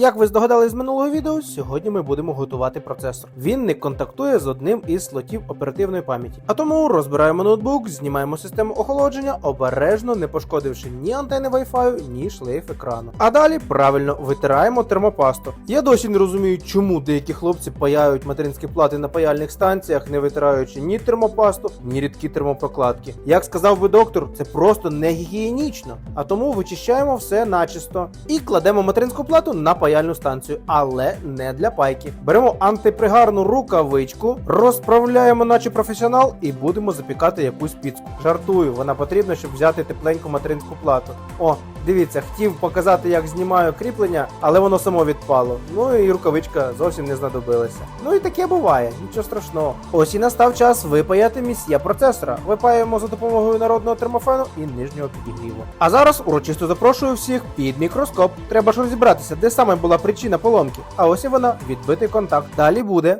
Як ви здогадались з минулого відео, сьогодні ми будемо готувати процесор. Він не контактує з одним із слотів оперативної пам'яті. А тому розбираємо ноутбук, знімаємо систему охолодження, обережно не пошкодивши ні антени Wi-Fi, ні шлейф екрану. А далі правильно витираємо термопасту. Я досі не розумію, чому деякі хлопці паяють материнські плати на паяльних станціях, не витираючи ні термопасту, ні рідкі термопрокладки. Як сказав би доктор, це просто не гігієнічно. А тому вичищаємо все начисто і кладемо материнську плату на паяльну станцію, але не для пайки. Беремо антипригарну рукавичку, розправляємо, наче професіонал, і будемо запікати якусь піцку. Жартую, вона потрібна, щоб взяти тепленьку материнську плату. О, дивіться, хотів показати, як знімаю кріплення, але воно само відпало. Ну і рукавичка зовсім не знадобилася. Ну і таке буває, нічого страшного. Ось і настав час випаяти місія процесора. Випаємо за допомогою народного термофену і нижнього підігріву. А зараз урочисто запрошую всіх під мікроскоп. Треба ж розібратися, де саме була причина поломки. А ось і вона відбитий контакт. Далі буде.